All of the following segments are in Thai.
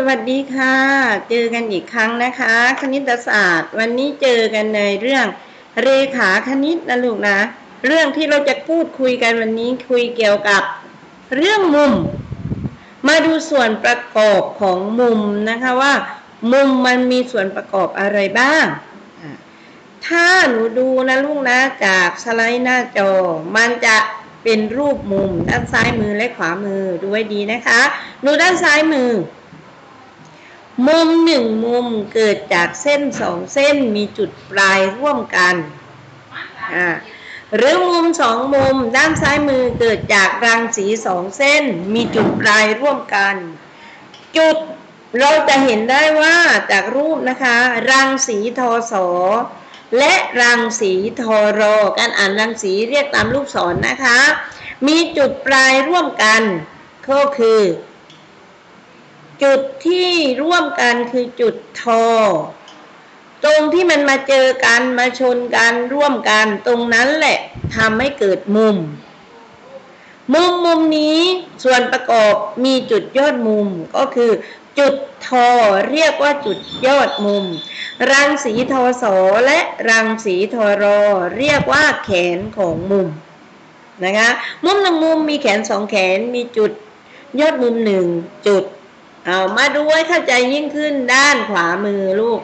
สวัสดีค่ะ เจอกันอีกครั้งนะคะ คณิตศาสตร์ วันนี้เจอกันในเรื่องเรขาคณิตนะลูกนะ เรื่องที่เราจะพูดคุยกันวันนี้คุยเกี่ยวกับเรื่องมุม มาดูส่วนประกอบของมุมนะคะว่า มุมมันมีส่วนประกอบอะไรบ้าง ถ้าหนูดูนะลูกนะจากสไลด์หน้าจอ มันจะเป็นรูปมุมด้านซ้ายมือและขวามือดูไว้ดีนะคะ ดูด้านซ้ายมือ มุมหนึ่งมุมเกิดจากเส้นสองเส้นมีจุดปลายร่วมกัน หรือมุมสองมุมด้านซ้ายมือเกิดจากรังสีสองเส้น มีจุดปลายร่วมกัน จุดเราจะเห็นได้ว่าจากรูปนะคะ รังสีทอสอและรังสีทอรอการอ่านรังสีเรียกตามลูกศรนนะคะ มีจุดปลายร่วมกันก็คือ จุดที่ร่วมกันคือจุดทอ ตรงที่มันมาเจอกันมาชนกันร่วมกันตรงนั้นแหละทำให้เกิดมุม มุมมุมนี้ส่วนประกอบมีจุดยอดมุมก็คือ จุดทอเรียกว่าจุดยอดมุม รังสีทอสอและรังสีทอรอ เรียกว่าแขนของมุมนะคะมุมหนึ่งมุมมีแขนสองแขนมีจุดยอดมุมหนึ่งจุด เอามาดูให้เข้าใจยิ่งขึ้นด้านขวามือลูก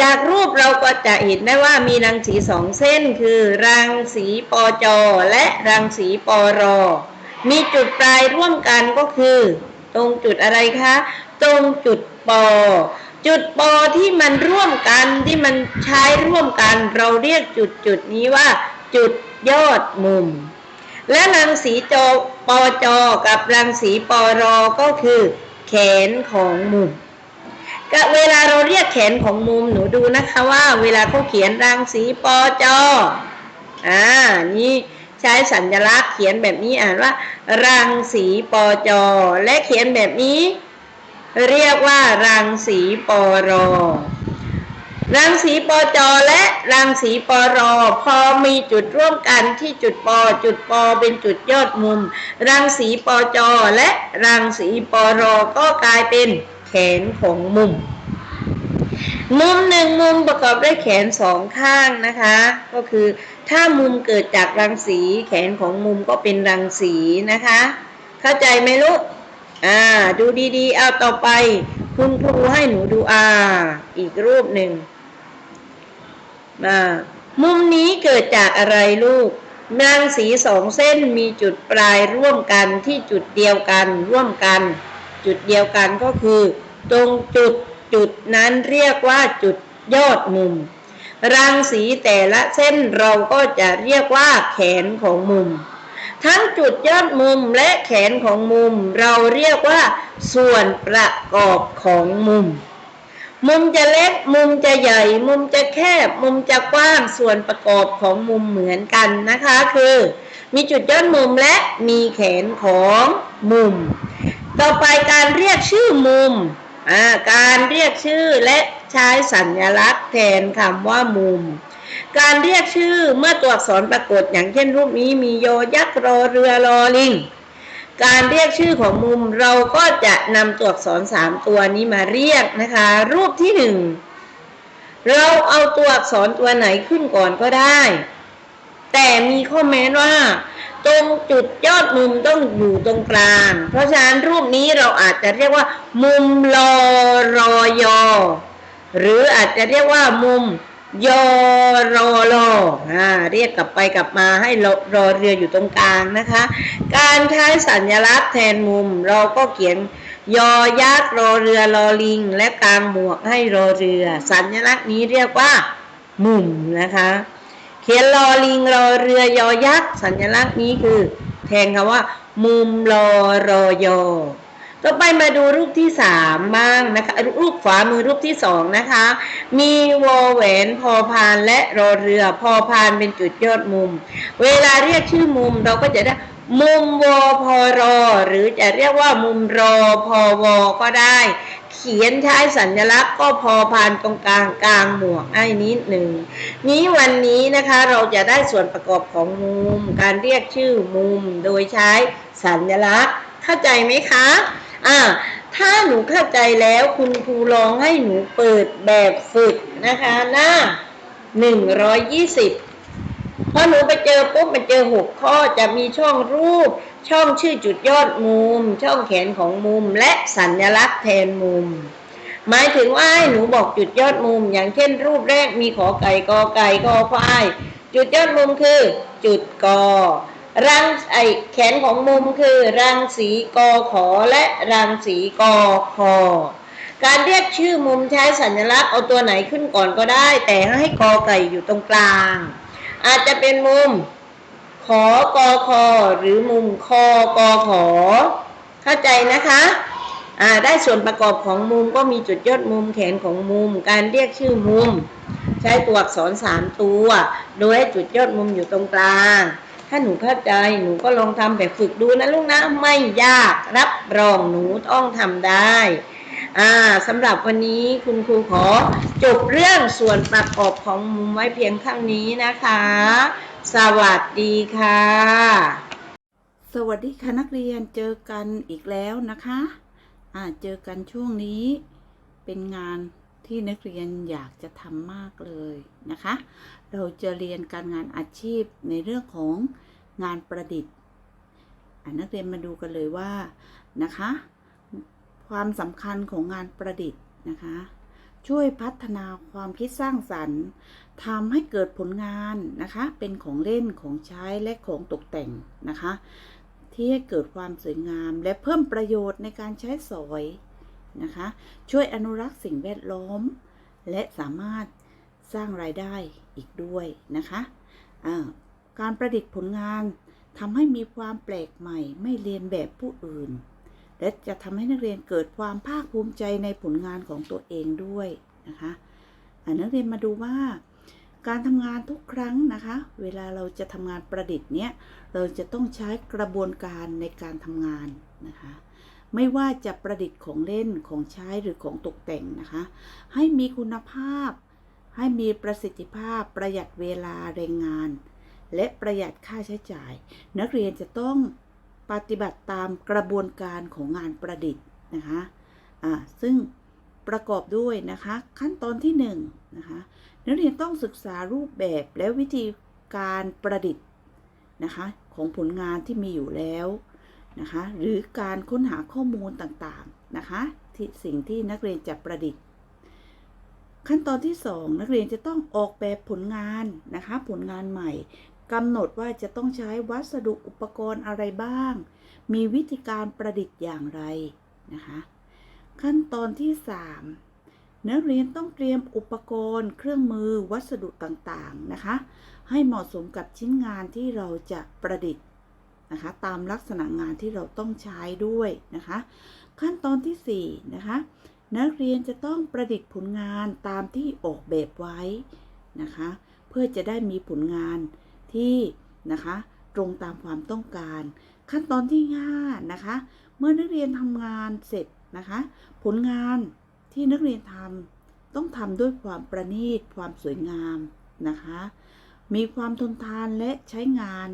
จากรูปเราก็จะเห็นได้ว่ามีรังสีสองเส้นคือรังสีปอจอและรังสีปอรอ มีจุดปลายร่วมกันก็คือ ตรงจุดอะไรคะ ตรงจุดปอ จุดปอที่มันร่วมกันที่มันใช้ร่วมกัน เราเรียกจุดจุดนี้ว่า จุดยอดมุม และรังสีจอปอจอกับรังสีปอรอก็คือแขนของมุมกเวลาเราเรียกแขนของมุมหนูดูนะคะว่า เวลาเขาเขียนรังสีปอจออ่านี่ใช้สัญลักษณ์เขียนแบบนี้อ่านว่า รังสีปอจอ และเขียนแบบนี้ เรียกว่ารังสีปอรอ รังสีปอจอและรังสีปอรอ พอมีจุดร่วมกันที่จุดปอ จุดปอเป็นจุดยอดมุม รังสีปอจอและรังสีปอรอก็กลายเป็นแขนของมุม มุมหนึ่งมุมประกอบด้วยแขนสองข้างนะคะ ก็คือถ้ามุมเกิดจากรังสีแขนของมุมก็เป็นรังสีนะคะ เข้าใจไหมลูกอ่าดูดีๆ เอาต่อไป คุณครูให้หนูดูอ่าอีกรูปหนึ่ง มามุมนี้เกิดจากอะไรลูกรังสีสองเส้นมีจุดปลายร่วมกันที่จุดเดียวกันร่วมกัน จุดเดียวกันก็คือ ตรงจุดจุดนั้นเรียกว่าจุดยอดมุม รังสีแต่ละเส้นเราก็จะเรียกว่าแขนของมุม ทั้งจุดยอดมุมและแขนของมุม เราเรียกว่า ส่วนประกอบของมุม มุมจะเล็ก มุมจะใหญ่ มุมจะแคบ มุมจะกว้างส่วนประกอบของมุมเหมือนกันนะคะ คือ มีจุดยอดมุมและมีแขนของมุม ต่อไปการเรียกชื่อมุมการเรียกชื่อและใช้สัญลักษณ์แทนคำว่ามุม การเรียกชื่อเมื่อตัวอักษรปรากฏอย่างเช่นรูปนี้มีโยยักษ์รอเรือรอลิง การเรียกชื่อของมุมเราก็จะนำตัวอักษรสามตัวนี้มาเรียกนะคะ รูปที่หนึ่งเราเอาตัวอักษรตัวไหนขึ้นก่อนก็ได้ แต่มีข้อแม้ว่า ตรงจุดยอดมุมต้องอยู่ตรงกลาง เพราะฉะนั้นรูปนี้เราอาจจะเรียกว่า มุมรอรอยอ หรืออาจจะเรียกว่ามุม ยอรอรออ่าเรียกกลับไปกลับมาให้รอรอเรืออยู่ตรงกลางนะคะ การใช้สัญลักษณ์แทนมุม เราก็เขียนยอยักษ์รอเรือรอลิง และกลางหมวกให้รอเรือ สัญลักษณ์นี้เรียกว่า มุมนะคะ เขียนรอลิงรอเรือยอยักษ์สัญลักษณ์นี้คือ แทนคำว่า มุมรอรอยอ ต่อไปมาดูรูปที่สามบ้างนะคะ รูปขวามือรูปที่สองนะคะ มีวอแหวนพอพานและรอเรือพอพานเป็นจุดยอดมุม เวลาเรียกชื่อมุมเราก็จะได้มุมวอพอรอ หรือจะเรียกว่ามุมรอพอวอก็ได้ เขียนใช้สัญลักษณ์ก็พอพานตรงกลางกลางหมวกให้นิดหนึ่งนี้วันนี้นะคะเราจะได้ส่วนประกอบของมุม การเรียกชื่อมุมโดยใช้สัญลักษณ์ เข้าใจไหมคะ อ่าถ้าหนูเข้าใจแล้วคุณครูลองให้หนูเปิดแบบฝึกนะคะ หน้าหนึ่งร้อยยี่สิบพอหนูไปเจอปุ๊บมันเจอหกข้อจะมีช่องรูป ช่องชื่อจุดยอดมุม ช่องแขนของมุม และสัญลักษณ์แทนมุม หมายถึงว่าหนูบอกจุดยอดมุม อย่างเช่น รูปแรกมีขอไก่กอไก่กอควายจุดยอดมุมคือ จุดกอ รังไอแขนของมุมคือรังสีกอขอและรังสีกอคอการเรียกชื่อมุมใช้สัญลักษณ์เอาตัวไหนขึ้นก่อนก็ได้ แต่ให้กอไก่อยู่ตรงกลาง อาจจะเป็นมุมขอกอคอหรือมุมคอกอขอ เข้าใจนะคะอ่าได้ส่วนประกอบของมุมก็มีจุดยอดมุมแขนของมุม การเรียกชื่อมุม ใช้ตัวอักษรสามตัว โดยให้จุดยอดมุมอยู่ตรงกลาง ถ้าหนูเข้าใจหนูก็ลองทำแบบฝึกดูนะลูกนะไม่ยากรับรองหนูต้องทำได้อ่าสำหรับวันนี้คุณครูขอจบเรื่องส่วนประกอบของมุมไว้เพียงเท่านี้นะคะ สวัสดีค่ะ สวัสดีค่ะนักเรียนเจอกันอีกแล้วนะคะอ่าเจอกันช่วงนี้เป็นงานที่นักเรียนอยากจะทำมากเลยนะคะ เราจะเรียนการงานอาชีพในเรื่องของงานประดิษฐ์นักเรียนมาดูกันเลยว่านะคะ ความสำคัญของงานประดิษฐ์นะคะ ช่วยพัฒนาความคิดสร้างสรรค์ทำให้เกิดผลงานนะคะ เป็นของเล่นของใช้และของตกแต่งนะคะ ที่ให้เกิดความสวยงามและเพิ่มประโยชน์ในการใช้สอยนะคะ ช่วยอนุรักษ์สิ่งแวดล้อม และสามารถ สร้างรายได้อีกด้วยนะคะอ่าการประดิษฐ์ผลงานทำให้มีความแปลกใหม่ไม่เรียนแบบผู้อื่น และจะทำให้นักเรียนเกิดความภาคภูมิใจในผลงานของตัวเองด้วยนะคะนักเรียนมาดูว่าการทำงานทุกครั้งนะคะ เวลาเราจะทำงานประดิษฐ์เนี้ยเราจะต้องใช้กระบวนการในการทำงานนะคะ ไม่ว่าจะประดิษฐ์ของเล่นของใช้หรือของตกแต่งนะคะ ให้มีคุณภาพ ให้มีประสิทธิภาพประหยัดเวลาแรงงาน และประหยัดค่าใช้จ่าย นักเรียนจะต้องปฏิบัติตามกระบวนการของงานประดิษฐ์นะคะอ่าซึ่งประกอบด้วยนะคะ ขั้นตอนที่1นงนะคะนักเรียนต้องศึกษารูปแบบและวิธีการประดิษฐ์นะคะของผลงานที่มีอยู่แล้วนะคะหรือการค้นหาข้อมูลต่างๆนะคะที่สิ่งที่นักเรียนจะประดิษฐ์ ขั้นตอนที่ 2 นักเรียนจะต้องออกแบบผลงานนะคะ ผลงานใหม่กำหนดว่าจะต้องใช้วัสดุอุปกรณ์อะไรบ้าง มีวิธีการประดิษฐ์อย่างไรนะคะ ขั้นตอนที่ 3 นักเรียนต้องเตรียมอุปกรณ์ เครื่องมือวัสดุต่างๆนะคะ ให้เหมาะสมกับชิ้นงานที่เราจะประดิษฐ์นะคะ ตามลักษณะงานที่เราต้องใช้ด้วยนะคะ ขั้นตอนที่ 4 นะคะ นักเรียนจะต้องประดิษฐ์ผลงานตามที่ออกแบบไว้นะคะ เพื่อจะได้มีผลงานที่นะคะตรงตามความต้องการ ขั้นตอนที่5นะคะ เมื่อนักเรียนทำงานเสร็จนะคะ ผลงานที่นักเรียนทำต้องทำด้วยความประณีต ความสวยงามนะคะ มีความทนทานและใช้งาน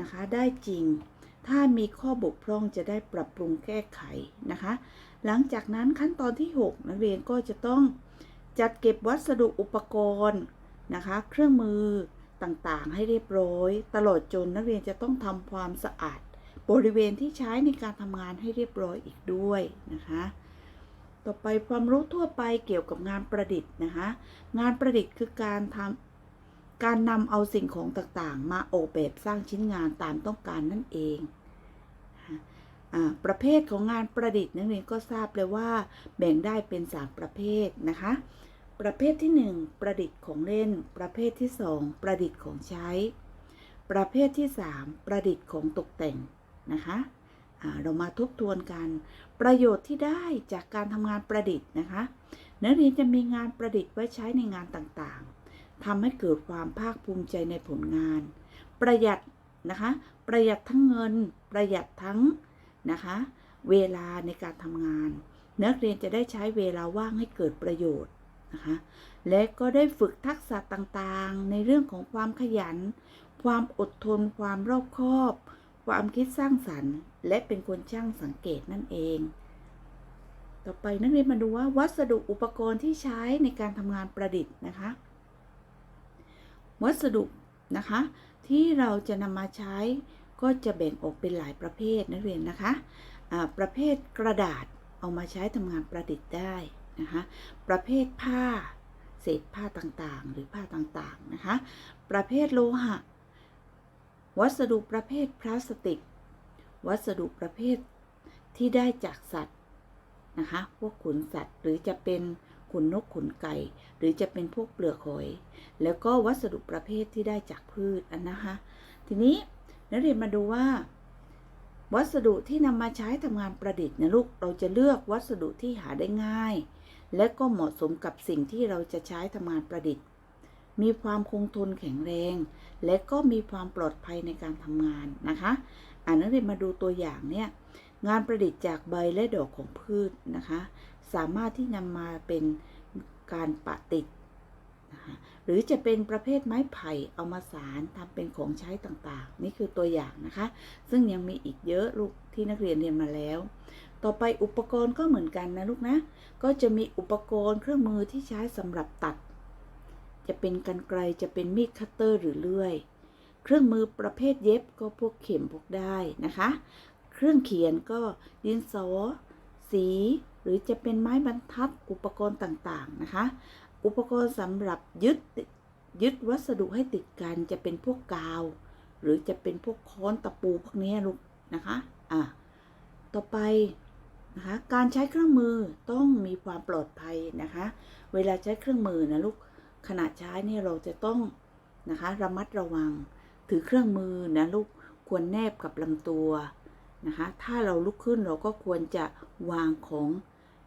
นะคะได้จริง ถ้ามีข้อบกพร่องจะได้ปรับปรุงแก้ไขนะคะ หลังจากนั้นขั้นตอนที่ 6 นักเรียนก็จะต้องจัดเก็บวัสดุอุปกรณ์นะคะ เครื่องมือต่างๆ ให้เรียบร้อย ตลอดจนนักเรียนจะต้องทำความสะอาด บริเวณที่ใช้ในการทำงานให้เรียบร้อยอีกด้วยนะคะ ต่อไปความรู้ทั่วไปเกี่ยวกับงานประดิษฐ์นะคะ งานประดิษฐ์คือการทำการนำเอาสิ่งของต่างๆ มาออกแบบสร้างชิ้นงานตามต้องการนั่นเอง ประเภทของงานประดิษฐ์นักเรียนก็ทราบเลยว่า แบ่งได้เป็น 3 ประเภทนะคะ ประเภทที่ 1 ประดิษฐ์ของเล่น ประเภทที่ 2 ประดิษฐ์ของใช้ ประเภทที่ 3 ประดิษฐ์ของตกแต่งนะคะเรามาทบทวนกัน ประโยชน์ที่ได้จากการทำงานประดิษฐ์นะคะนักเรียนจะมีงานประดิษฐ์ไว้ใช้ในงานต่างๆทำให้เกิดความภาคภูมิใจในผลงาน ประหยัดนะคะ ประหยัดทั้งเงิน ประหยัดทั้ง นะคะ เวลาในการทำงาน นักเรียนจะได้ใช้เวลาว่างให้เกิดประโยชน์นะคะ และก็ได้ฝึกทักษะต่างๆ ในเรื่องของความขยัน ความอดทน ความรอบคอบ ความคิดสร้างสรรค์ และเป็นคนช่างสังเกตนั่นเอง ต่อไปนักเรียนมาดูว่าวัสดุอุปกรณ์ที่ใช้ในการทำงานประดิษฐ์นะคะ วัสดุนะคะที่เราจะนำมาใช้ ก็จะแบ่งออกเป็นหลายประเภทนักเรียนนะคะอ่าประเภทกระดาษเอามาใช้ทำงานประดิษฐ์ได้นะคะ ประเภทผ้า เศษผ้าต่างๆ หรือผ้าต่างๆนะคะ ประเภทโลหะ วัสดุประเภทพลาสติก วัสดุประเภทที่ได้จากสัตว์นะคะ พวกขนสัตว์หรือจะเป็นขนนกขนไก่ หรือจะเป็นพวกเปลือกหอย แล้วก็วัสดุประเภทที่ได้จากพืชอันนะคะ ทีนี้ นักเรียนมาดูว่า วัสดุที่นำมาใช้ทำงานประดิษฐ์นะลูก เราจะเลือกวัสดุที่หาได้ง่าย และก็เหมาะสมกับสิ่งที่เราจะใช้ทำงานประดิษฐ์ มีความคงทนแข็งแรง และก็มีความปลอดภัยในการทำงานนะคะอ่านักเรียนมาดูตัวอย่างเนี่ยงานประดิษฐ์จากใบและดอกของพืชนะคะ สามารถที่นำมาเป็นการปะติดนะคะ หรือจะเป็นประเภทไม้ไผ่เอามาสารทำเป็นของใช้ต่างๆ นี่คือตัวอย่างนะคะ ซึ่งยังมีอีกเยอะลูกที่นักเรียนเรียนมาแล้ว ต่อไปอุปกรณ์ก็เหมือนกันนะลูกนะ ก็จะมีอุปกรณ์เครื่องมือที่ใช้สำหรับตัด จะเป็นกันไกลจะเป็นมีดคัตเตอร์หรือเลื่อย เครื่องมือประเภทเย็บก็พวกเข็มพวกได้นะคะ เครื่องเขียนก็ดินสอสีหรือจะเป็นไม้บรรทัดอุปกรณ์ต่างๆนะคะ อุปกรณ์สำหรับยึดยึดวัสดุให้ติดกันจะเป็นพวกกาว หรือจะเป็นพวกค้อนตะปูพวกนี้ลูกนะคะอะต่อไปนะคะการใช้เครื่องมือต้องมีความปลอดภัยนะคะ เวลาใช้เครื่องมือนะลูกขณะใช้เนี่ยเราจะต้องนะคะระมัดระวังถือเครื่องมือนะลูกควรแนบกับลำตัวนะคะถ้าเราลุกขึ้นเราก็ควรจะวางของ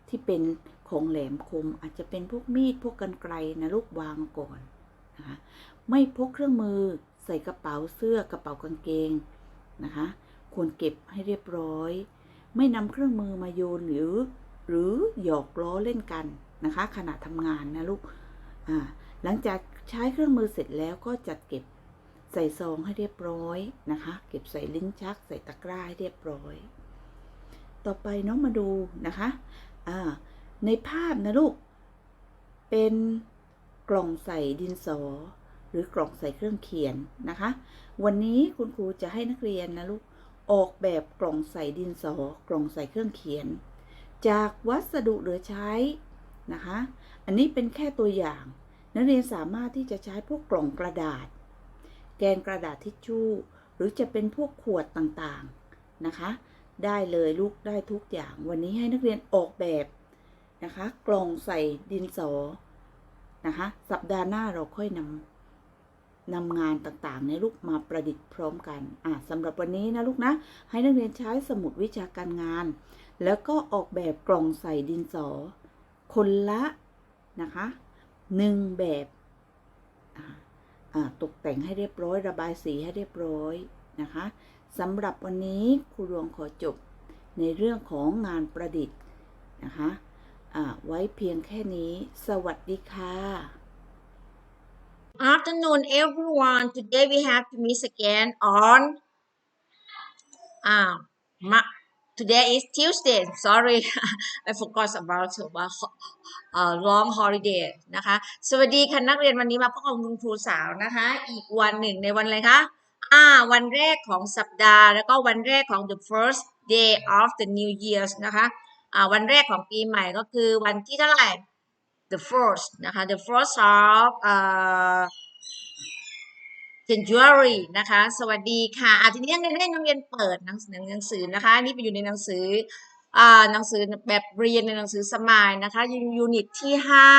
ที่เป็น ของแหลมคมอาจจะเป็นพวกมีดพวกกันไกลนะลูกวางก่อนนะคะไม่พกเครื่องมือใส่กระเป๋าเสื้อกระเป๋ากางเกงนะคะควรเก็บให้เรียบร้อย ไม่นำเครื่องมือมาโยนหรือ หรือหยอกล้อเล่นกันนะคะขณะทำงานนะลูกอ่าหลังจากใช้เครื่องมือเสร็จแล้วก็จัดเก็บใส่ซองให้เรียบร้อยนะคะ เก็บใส่ลิ้นชัก ใส่ตะกร้าให้เรียบร้อย ต่อไปน้องมาดูนะคะอ่า ในภาพนะลูก เป็นกล่องใส่ดินสอ หรือกล่องใส่เครื่องเขียนนะคะ วันนี้คุณครูจะให้นักเรียนนะลูก ออกแบบกล่องใส่ดินสอ กล่องใส่เครื่องเขียน จากวัสดุเหลือใช้นะคะ อันนี้เป็นแค่ตัวอย่าง นักเรียนสามารถที่จะใช้พวกกล่องกระดาษ แกนกระดาษทิชชู่ หรือจะเป็นพวกขวดต่างๆนะคะ ได้เลยลูกได้ทุกอย่าง วันนี้ให้นักเรียนออกแบบ นะคะ กล่องใส่ดินสอนะคะ สัปดาห์หน้าเราค่อยนำนำงานต่างๆในลูกมาประดิษฐ์พร้อมกัน อะสำหรับวันนี้นะลูกนะ ให้นักเรียนใช้สมุดวิชาการงาน แล้วก็ออกแบบกล่องใส่ดินสอ คนละนะคะหนึ่งแบบอ่าตกแต่งให้เรียบร้อย ระบายสีให้เรียบร้อยนะคะสำหรับวันนี้ครูดวงขอจบในเรื่องของงานประดิษฐ์นะคะ ไว้เพียงแค่นี้ สวัสดีค่ะ afternoon everyone today we have to meet again on uh, Ma- today is tuesday sorry i forgot about about uh, long holiday นะคะ สวัสดีค่ะนักเรียนวันนี้มาพบกับคุณครูสาวนะคะ อีกวันหนึ่งในวันอะไรคะอ่าวันแรกของสัปดาห์ แล้วก็วันแรกของ the first day of the new years นะคะ วันแรกของปีใหม่ก็คือวันที่เท่าไหร่ the first นะคะ the first of เอ่อ January นะคะ สวัสดีค่ะอาทีนี้นักเรียนให้นักเรียนเปิดหนังสือหนังสือนะคะ นี่ไปอยู่ในหนังสืออ่าหนังสือแบบเรียนในหนังสือสมายนะคะยูนิตที่ห้า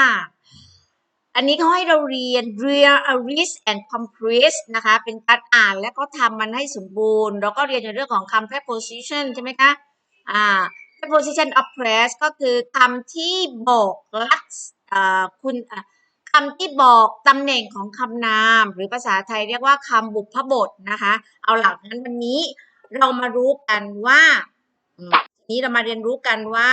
อันนี้เขาให้เราเรียน read a read and compress นะคะ เป็นการอ่านและก็ทำมันให้สมบูรณ์ แล้วก็เรียนในเรื่องของคำ preposition ใช่ไหมคะ อ่า preposition of place ก็คือคำที่บอกลักษคุณคำที่บอกตำแหน่งของคำนาม หรือภาษาไทยเรียกว่าคำบุพบทนะคะ เอาหลักนั้นวันนี้เรามารู้กันว่านี้เรามาเรียนรู้กันว่า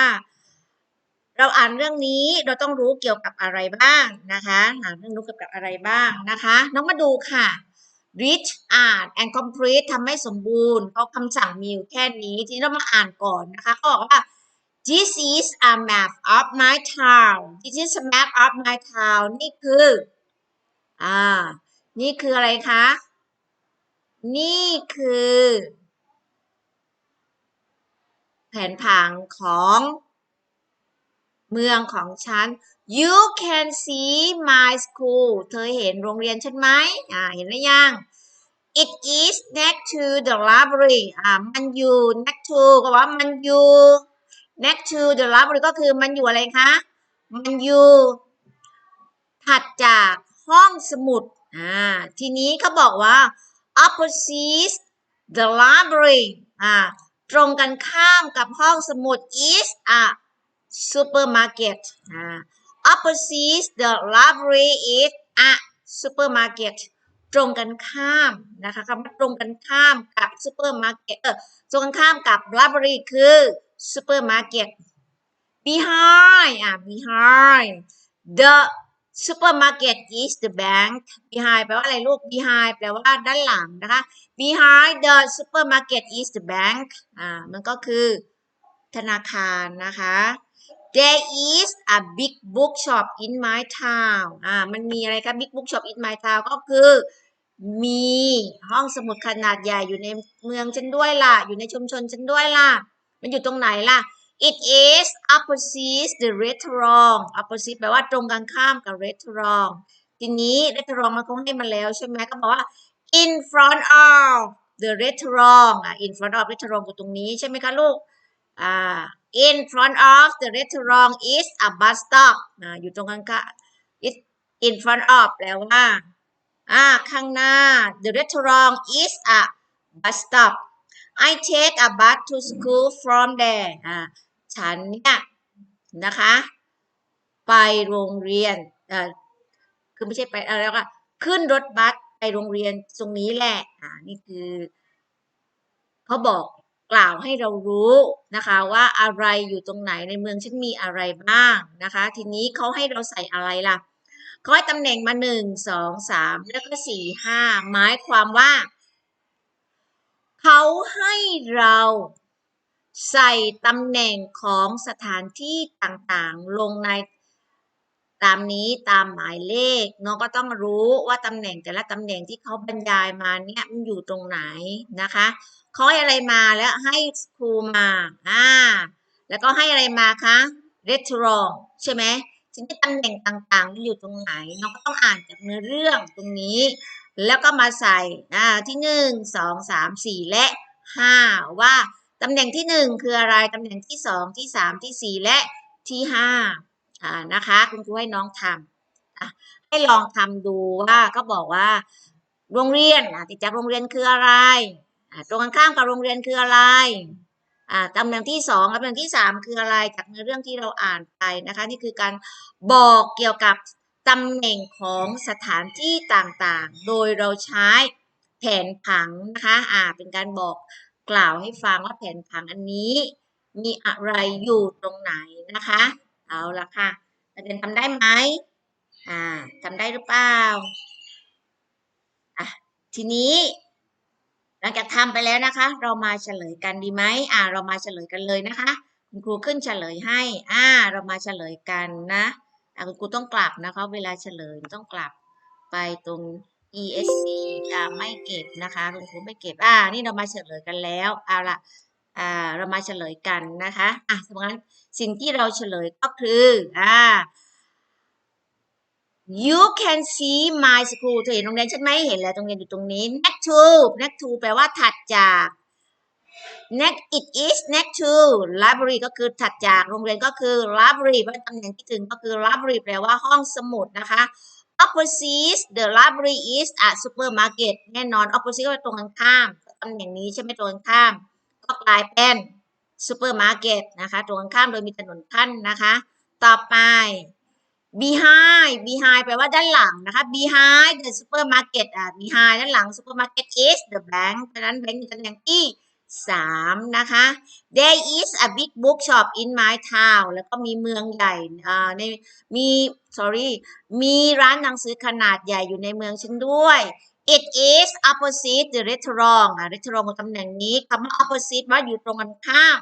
เราอ่านเรื่องนี้เราต้องรู้เกี่ยวกับอะไรบ้างนะคะอ่านเรื่องรู้เกี่ยวกับอะไรบ้างนะคะ น้องมาดูค่ะ read อ่าน and complete ทำให้สมบูรณ์เพราคำสั่งมีอยู่แค่นี้ ทีนี้เรามาอ่านก่อนนะคะเขาบอกว่า this is a map of my town this is a map of my town นี่คือ อ่า นี่คืออะไรคะ นี่คือ แผนผังของ เมืองของฉัน you can see my school เธอเห็นโรงเรียนฉันไหมอ่าเห็นหรือยัง it is next to the library อ่ามันอยู่ next to ก็ว่ามันอยู่ next to the library ก็คือมันอยู่อะไรคะ มันอยู่ถัดจากห้องสมุด อ่า ทีนี้เขาบอกว่า opposite the library อ่า ตรงกันข้ามกับห้องสมุด is a supermarket อ่า opposite the library is a supermarket ตรงกันข้ามนะคะคำว่าตรงกันข้ามกับ supermarket เออตรงกันข้ามกับ library คือ supermarket behind อ่า behind the supermarket is the bank behind แปลว่าอะไรลูก behind แปลว่าด้านหลังนะคะ behind the supermarket is the bank อ่า มันก็คือธนาคารนะคะ there is a big bookshop in my town อ่า มันมีอะไรคะ big bookshop in my town ก็คือ มีห้องสมุดขนาดใหญ่อยู่ในเมืองฉันด้วยล่ะ อยู่ในชุมชนฉันด้วยล่ะ มันอยู่ตรงไหนล่ะ it is opposite the restaurant opposite แปลว่าตรงกันข้ามกับ restaurant ทีนี้ restaurant มันคงให้มาแล้วใช่ไหมก็บอกว่า in front of the restaurant อะ in front of restaurant อยู่ตรงนี้ใช่ไหมคะลูก อ่า in front of the restaurant is a bus stop อ่าอยู่ตรงกันข้าม it in front of แปลว่า อ่า ข้างหน้า the restaurant is a bus stop I take a bus to school from there อ่า ฉันเนี่ยนะคะ ไปโรงเรียนเอ่อคือไม่ใช่ไปอะไรแล้วก็ขึ้นรถบัสไปโรงเรียนตรงนี้แหละ อ่า นี่คือเขาบอก กล่าวให้เรารู้นะคะว่าอะไรอยู่ตรงไหนในเมืองฉันมีอะไรบ้างนะคะ ทีนี้เขาให้เราใส่อะไรล่ะเขาให้ตำแหน่งมาหนึ่งสองสามแล้วก็สี่ห้าหมายความว่าเขาให้เราใส่ตำแหน่งของสถานที่ต่างๆ ลงในตามนี้ตามหมายเลขน้องก็ต้องรู้ว่าตำแหน่งแต่ละตำแหน่งที่เขาบรรยายมาเนี่ยมันอยู่ตรงไหนนะคะ เขาให้อะไรมาแล้วให้ครูมาอ่าแล้วก็ให้อะไรมาคะ restaurant ใช่ไหมทีนี้ตำแหน่งต่างๆอยู่ตรงไหนน้องก็ต้องอ่านจากเนื้อเรื่องตรงนี้ แล้วก็มาใส่อ่าที่หนึ่งสองสามสี่และห้าว่าตำแหน่งที่หนึ่งคืออะไรตำแหน่งที่สองที่สามที่สี่และที่ห้าอ่านะคะคุณครูให้น้องทำให้ลองทำดูว่าก็บอกว่า โรงเรียนอะติดจากโรงเรียนคืออะไร ตรงกันข้ามกับโรงเรียนคืออะไรอ่าตำแหน่งที่สองกับตำแหน่งที่สามคืออะไร จากเนื้อเรื่องที่เราอ่านไปนะคะนี่คือการบอกเกี่ยวกับตำแหน่งของสถานที่ต่างๆ โดยเราใช้แผนผังนะคะอ่าเป็นการบอกกล่าวให้ฟังว่าแผนผังอันนี้มีอะไรอยู่ตรงไหนนะคะ เอาละค่ะนักเรียนทำได้ไหมอ่าทำได้หรือเปล่าอะทีนี้ ลังจากทำไปแล้วนะคะ เรามาเฉลยกันดีไหมอ่า เรามาเฉลยกันเลยนะคะ คุณครูขึ้นเฉลยให้ อ่า เรามาเฉลยกันนะอ่าคุณครูต้องกลับนะคะ เวลาเฉลยต้องกลับไปตรง ESC อ่าไม่เก็บนะคะคุณครูไม่เก็บ อ่า นี่เรามาเฉลยกันแล้ว เอาละอ่า เรามาเฉลยกันนะคะ อะสมมติสิ่งที่เราเฉลยก็คือ อ่า you can see my school เธอเห็นโรงเรียนฉันไหมเห็นแล้วโรงเรียนอยู่ตรงนี้ next to next to แปลว่าถัดจาก next it is next to library ก็คือถัดจากโรงเรียนก็คือ library เพราะตำแหน่งที่ถึงก็คือ library แปลว่าห้องสมุดนะคะ opposite the library is a supermarket แน่นอน opposite ก็ตรงข้ามตำแหน่งนี้ใช่ไหมตรงข้าม ก็กลายเป็น supermarket นะคะ ตรงข้ามโดยมีถนนขั้นนะคะ ต่อไป behind behind แปลว่าด้านหลังนะคะ behind the supermarket อะ behind ด้านหลัง supermarket is the bank เพราะฉะนั้นแบงก์อยู่ตำแหน่งที่สามนะคะ there is a big bookshop in my town แล้วก็มีเมืองใหญ่อ่าในมี sorry มีร้านหนังสือขนาดใหญ่อยู่ในเมืองฉันด้วย it is opposite the restaurant อะ restaurant ของตำแหน่งนี้คำว่า opposite ว่าอยู่ตรงกันข้าม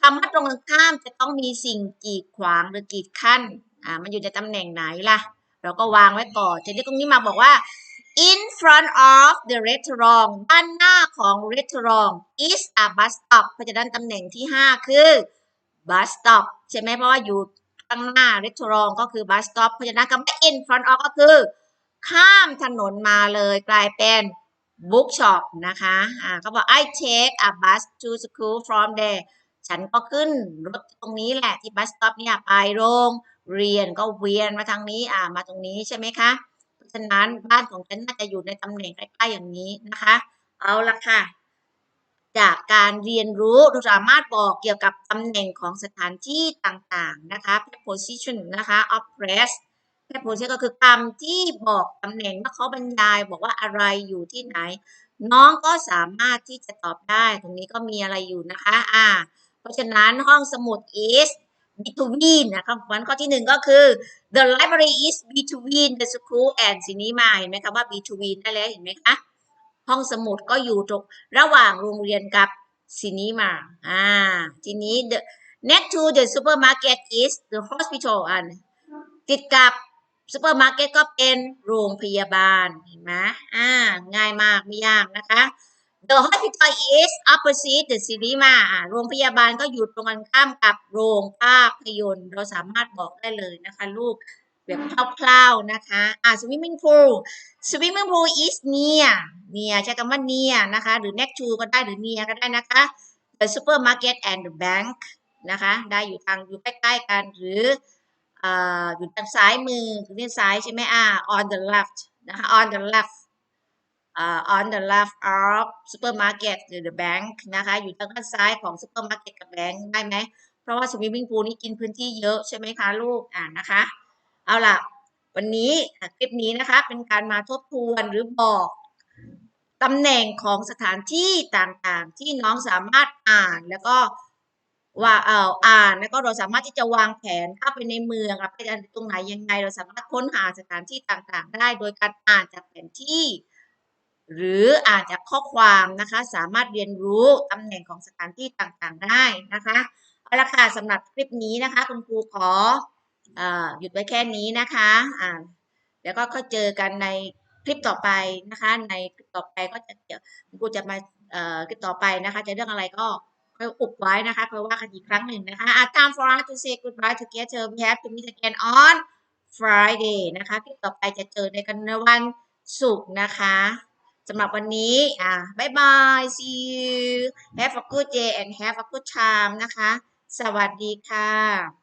คำว่าตรงกันข้ามจะต้องมีสิ่งกีดขวางหรือกีดขั้น อ่ามันอยู่ในตำแหน่งไหนล่ะ เราก็วางไว้ก่อนทีนี้ตรงนี้มาบอกว่า in front of the restaurant ด้านหน้าของ restaurant is a bus stop เพราะฉะนั้นตำแหน่งที่ 5 คือ bus stop ใช่ไหมเพราะว่าอยู่ข้างหน้า restaurant ก็คือ bus stop เพราะฉะนั้นคำว่า in front of ก็คือ ข้ามถนนมาเลยกลายเป็น bookshop นะคะ อ่าเขาบอก I take a bus to school from there ฉันก็ขึ้นรถตรงนี้แหละที่ bus stop เนี่ยไปโรงเรียนก็เวียนมาทางนี้อ่ามาตรงนี้ใช่ไหมคะ เพราะฉะนั้นบ้านของฉันน่าจะอยู่ในตำแหน่งใกล้ๆอย่างนี้นะคะ เอาละค่ะ จากการเรียนรู้เราสามารถบอกเกี่ยวกับตำแหน่งของสถานที่ต่างๆนะคะ preposition นะคะ of place preposition ก็คือคำที่บอกตำแหน่งว่าเขาบรรยาย บอกว่าอะไรอยู่ที่ไหน น้องก็สามารถที่จะตอบได้ ตรงนี้ก็มีอะไรอยู่นะคะ อ่า เพราะฉะนั้นห้องสมุด is between นะครับวันข้อที่หนึ่งก็คือ the library is between the school and cinema เห็นไหมคะว่า between ได้แล้วเห็นไหมคะ ห้องสมุดก็อยู่ตรงระหว่างโรงเรียนกับซินีมาอ่า ทีนี้ the next to the supermarket is the hospital อันติดกับซูเปอร์มาร์เก็ตก็เป็นโรงพยาบาลเห็นไหมอ่า ง่ายมากไม่ยากนะคะ The hospital is opposite the cinema อ่าโรงพยาบาลก็อยู่ตรงกันข้ามกับโรงภาพยนตร์ เราสามารถบอกได้เลยนะคะลูกแบบคร่าวๆนะคะ อ่า swimming pool swimming pool is near near ใช้คำว่า near นะคะ หรือ next to ก็ได้ หรือ near ก็ได้นะคะ the supermarket and the bank นะคะ ได้อยู่ทางอยู่ใกล้ๆกัน หรืออ่าอยู่ทางซ้ายมือคือด้านซ้ายใช่ไหมอ่า on the left นะคะ on the left อ่า on the left of supermarket หรือ the bank นะคะอยู่ทางด้านซ้ายของ supermarket กับ bank ได้ไหม เพราะว่า swimming pool นี่กินพื้นที่เยอะใช่ไหมคะลูกอ่านะคะ เอาล่ะ วันนี้คลิปนี้นะคะเป็นการมาทบทวนหรือบอกตำแหน่งของสถานที่ต่างๆ ที่น้องสามารถอ่านแล้วก็ว่าเอ่ออ่านแล้วก็เราสามารถที่จะวางแผนเข้าไปในเมืองอะไปตรงไหนยังไง เราสามารถค้นหาสถานที่ต่างๆ ได้ โดยการอ่านจากแผนที่ หรืออ่านจากข้อความนะคะ สามารถเรียนรู้ตำแหน่งของสถานที่ต่างๆได้นะคะเอาละค่ะสำหรับคลิปนี้นะคะ คุณครูขออหยุดไว้แค่นี้นะคะอ่าแล้วก็ค่อยเจอกันในคลิปต่อไปนะคะ ในคลิปต่อไปก็จะเดี๋ยวคุณครูจะมาคลิปต่อไปนะคะ จะเรื่องอะไรก็ค่อยอุบไว้นะคะค่อยว่ากันอีกครั้งหนึ่งนะคะอะ time for us to say goodbye together we have to meet again on Friday นะคะคลิปต่อไปจะเจอในกันในวันศุกร์นะคะ สำหรับวันนี้อ่าบายบาย see you have a good day and have a good time นะคะ สวัสดีค่ะ